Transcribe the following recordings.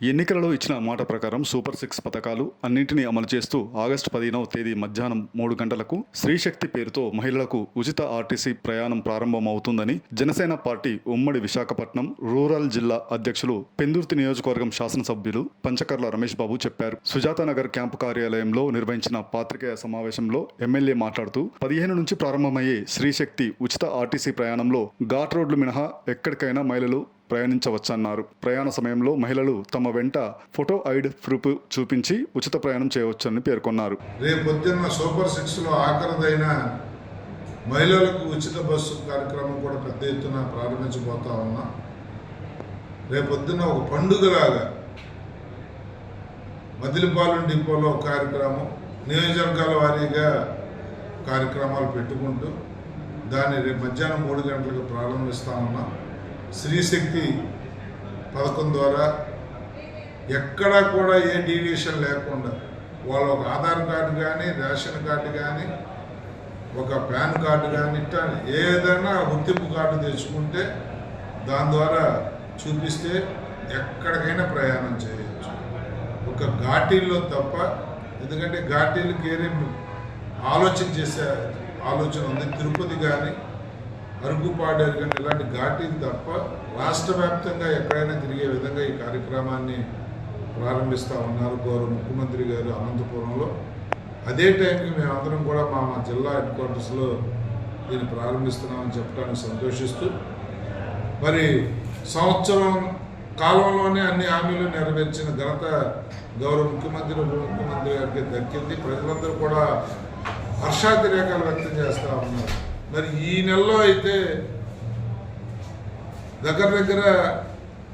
ఎన్నికలలో ఇచ్చిన మాట ప్రకారం సూపర్ సిక్స్ పథకాలు అన్నింటినీ అమలు చేస్తూ ఆగస్టు పదిహేనవ తేదీ మధ్యాహ్నం మూడు గంటలకు స్త్రీశక్తి పేరుతో మహిళలకు ఉచిత ఆర్టీసీ ప్రయాణం ప్రారంభమవుతుందని జనసేన పార్టీ ఉమ్మడి విశాఖపట్నం రూరల్ జిల్లా అధ్యక్షులు పెందుర్తి నియోజకవర్గం శాసనసభ్యులు పంచకర్ల రమేష్ బాబు చెప్పారు. సుజాతానగర్ క్యాంపు కార్యాలయంలో నిర్వహించిన పాత్రికేయ సమావేశంలో ఎమ్మెల్యే మాట్లాడుతూ పదిహేను నుంచి ప్రారంభమయ్యే స్త్రీశక్తి ఉచిత ఆర్టీసీ ప్రయాణంలో ఘాట్ రోడ్లు మినహా ఎక్కడికైనా మహిళలు ప్రయాణించవచ్చన్నారు. ప్రయాణ సమయంలో మహిళలు తమ వెంట ఫోటో ఐడ్ ప్రూఫ్ చూపించి ఉచిత ప్రయాణం చేయవచ్చని పేర్కొన్నారు. రేపు పొద్దున్న సూపర్ సిక్స్లో ఆఖరిదైన మహిళలకు ఉచిత బస్సు కార్యక్రమం కూడా పెద్ద ఎత్తున ప్రారంభించబోతా ఉన్నాం. రేపొద్దున ఒక పండుగలాగా మదిలిపాలెం డిపోలో ఒక కార్యక్రమం నియోజకవర్గాల వారీగా కార్యక్రమాలు పెట్టుకుంటూ దాన్ని రేపు మధ్యాహ్నం మూడు గంటలకు ప్రారంభిస్తా ఉన్నాం. స్త్రీశక్తి పథకం ద్వారా ఎక్కడా కూడా ఏ డీవియేషన్ లేకుండా వాళ్ళు ఒక ఆధార్ కార్డు కానీ రేషన్ కార్డు కానీ ఒక పాన్ కార్డు కానీ ఇట్లా ఏదైనా గుర్తింపు కార్డు తెచ్చుకుంటే దాని ద్వారా చూపిస్తే ఎక్కడికైనా ప్రయాణం చేయొచ్చు. ఒక ఘాటీల్లో తప్ప ఎందుకంటే ఘాటీలకి ఏరే ఆలోచన చేసే ఆలోచన ఉంది. తిరుపతి కానీ అరుగుపాడేరు కానీ ఇలాంటి ఘాటీలు తప్ప రాష్ట్ర వ్యాప్తంగా ఎక్కడైనా తిరిగే విధంగా ఈ కార్యక్రమాన్ని ప్రారంభిస్తూ ఉన్నారు గౌరవ ముఖ్యమంత్రి గారు అనంతపురంలో. అదే టైంకి మేమందరం కూడా మా మా జిల్లా హెడ్ క్వార్టర్స్లో దీన్ని ప్రారంభిస్తున్నామని చెప్పడానికి సంతోషిస్తూ మరి సంవత్సరం కాలంలోనే అన్ని హామీలు నెరవేర్చిన ఘనత గౌరవ ముఖ్యమంత్రి ఉప ముఖ్యమంత్రి గారికి దక్కింది. ప్రజలందరూ కూడా హర్షాతిరేకాలు వ్యక్తం చేస్తూ ఉన్నారు. మరి ఈ నెలలో అయితే దగ్గర దగ్గర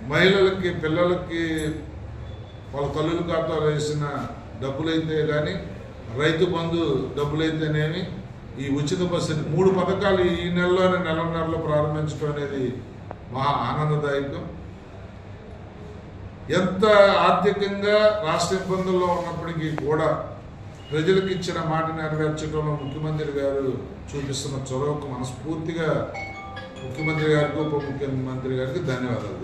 మహిళలకి పిల్లలకి వాళ్ళ తల్లుల ఖాతాలో వేసిన డబ్బులైతే కానీ రైతు బంధు డబ్బులైతేనేమి ఈ ఉచిత బస్సు మూడు పథకాలు ఈ నెలలోనే నెలన్నరలో ప్రారంభించడం అనేది మహా ఆనందదాయకం. ఎంత ఆర్థికంగా రాష్ట్ర ఇబ్బందుల్లో ఉన్నప్పటికీ కూడా ప్రజలకు ఇచ్చిన మాట నెరవేర్చడంలో ముఖ్యమంత్రి గారు చూపిస్తున్న చొరవకు మనస్ఫూర్తిగా ముఖ్యమంత్రి గారికి ఉప ముఖ్యమంత్రి గారికి ధన్యవాదాలు